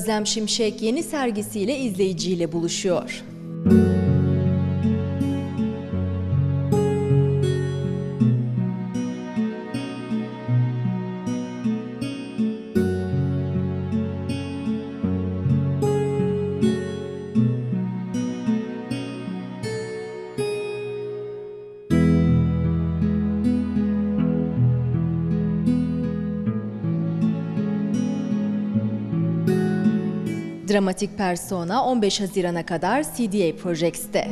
Özlem Şimşek yeni sergisiyle izleyiciyle buluşuyor. Dramatik Persona 15 Haziran'a kadar CDA Projects'te.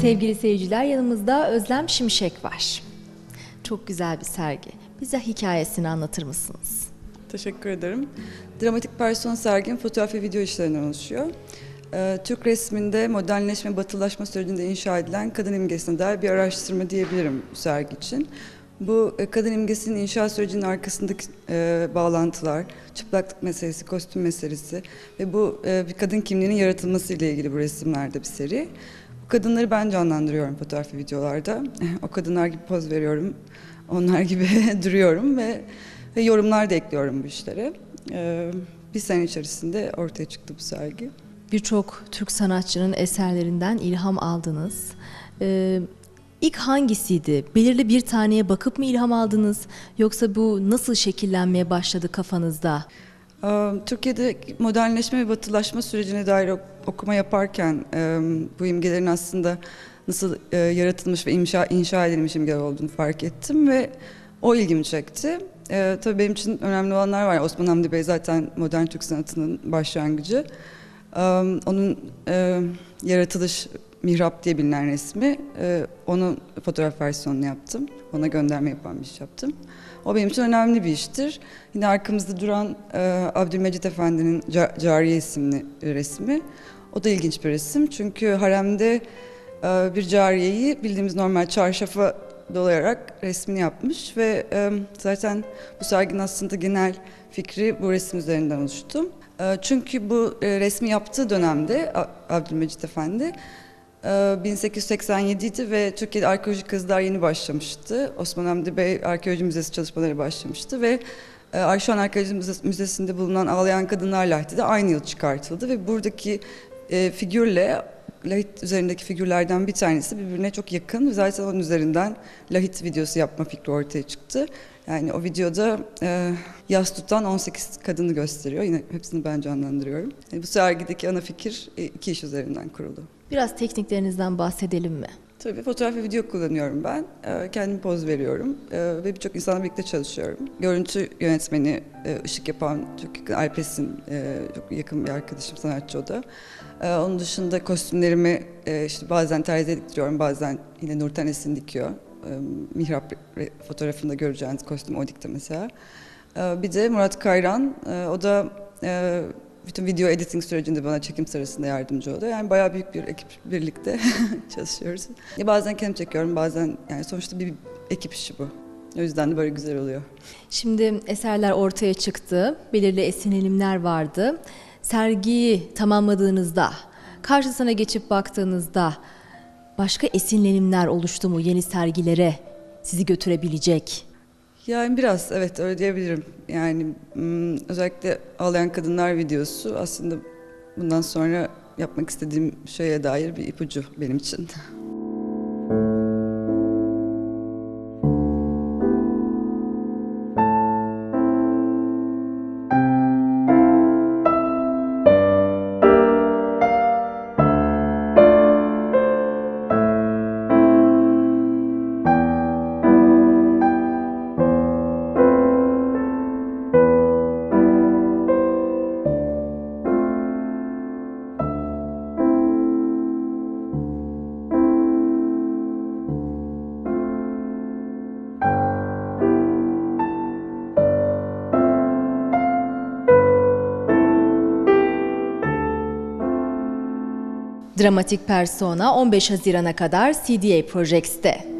Sevgili seyirciler yanımızda Özlem Şimşek var. Çok güzel bir sergi. Bize hikayesini anlatır mısınız? Teşekkür ederim. Dramatik Person sergim fotoğraf ve video işlerinden oluşuyor. Ee, Türk resminde modernleşme, batılaşma sürecinde inşa edilen kadın imgesine dair bir araştırma diyebilirim bu sergi için. Bu e, kadın imgesinin inşa sürecinin arkasındaki e, bağlantılar, çıplaklık meselesi, kostüm meselesi ve bu e, bir kadın kimliğinin yaratılması ile ilgili bu resimlerde bir seri. Bu kadınları ben canlandırıyorum fotoğraf ve videolarda. O kadınlar gibi poz veriyorum, onlar gibi duruyorum ve, ve yorumlar da ekliyorum bu işlere. Ee, bir sene içerisinde ortaya çıktı bu sergi. Birçok Türk sanatçının eserlerinden ilham aldınız. Ee, ilk hangisiydi? Belirli bir taneye bakıp mı ilham aldınız? Yoksa bu nasıl şekillenmeye başladı kafanızda? Ee, Türkiye'de modernleşme ve batılaşma sürecine dair ok- okuma yaparken e, bu imgelerin aslında nasıl e, yaratılmış ve inşa, inşa edilmiş imgeler olduğunu fark ettim ve o ilgimi çekti. E, tabii benim için önemli olanlar var. Osman Hamdi Bey zaten modern Türk sanatının başlangıcı. Onun e, yaratılış mihrap diye bilinen resmi, e, onun fotoğraf versiyonunu yaptım. Ona gönderme yapan bir iş yaptım. O benim için önemli bir iştir. Yine arkamızda duran e, Abdülmecit Efendi'nin Ca- Cariye isimli resmi. O da ilginç bir resim. Çünkü haremde bir cariyeyi bildiğimiz normal çarşafa dolayarak resmini yapmış ve zaten bu serginin aslında genel fikri bu resim üzerinden oluştu. E, çünkü bu e, resmi yaptığı dönemde Abdülmecit Efendi e, 1887 idi ve Türkiye'de arkeolojik kazılar yeni başlamıştı. Osman Hamdi Bey Arkeoloji Müzesi çalışmaları başlamıştı ve e, şu an Arkeoloji Müzesi- Müzesi'nde bulunan Ağlayan Kadınlar Lahti de aynı yıl çıkartıldı ve buradaki e, figürle lahit üzerindeki figürlerden bir tanesi birbirine çok yakın. Zaten onun üzerinden lahit videosu yapma fikri ortaya çıktı. Yani o videoda e, yas tutan 18 kadını gösteriyor. Yine hepsini ben canlandırıyorum. Yani bu sergideki ana fikir e, iki iş üzerinden kuruldu. Biraz tekniklerinizden bahsedelim mi? Tabii fotoğraf ve video kullanıyorum ben. Ee, Kendim poz veriyorum Ee, ve birçok insanla birlikte çalışıyorum. Görüntü yönetmeni, e, ışık yapan çok yakın Alpes'in e, çok yakın bir arkadaşım, sanatçı o da. Ee, Onun dışında kostümlerimi e, işte bazen terziye diktiriyorum, bazen yine Nurten Esin dikiyor. Mihrap fotoğrafında göreceğiniz kostüm o dikti mesela. Bir de Murat Kayran, o da bütün video editing sürecinde bana çekim sırasında yardımcı oldu. Yani bayağı büyük bir ekip birlikte çalışıyoruz. Ya bazen kendim çekiyorum, bazen yani sonuçta bir ekip işi bu. O yüzden de böyle güzel oluyor. Şimdi eserler ortaya çıktı. Belirli esinlenimler vardı. Sergiyi tamamladığınızda, karşısına geçip baktığınızda başka esinlenimler oluştu mu yeni sergilere sizi götürebilecek? Yani biraz evet öyle diyebilirim. Yani özellikle ağlayan kadınlar videosu aslında bundan sonra yapmak istediğim şeye dair bir ipucu benim için. Dramatik Persona 15 Haziran'a kadar CDA Projects'te.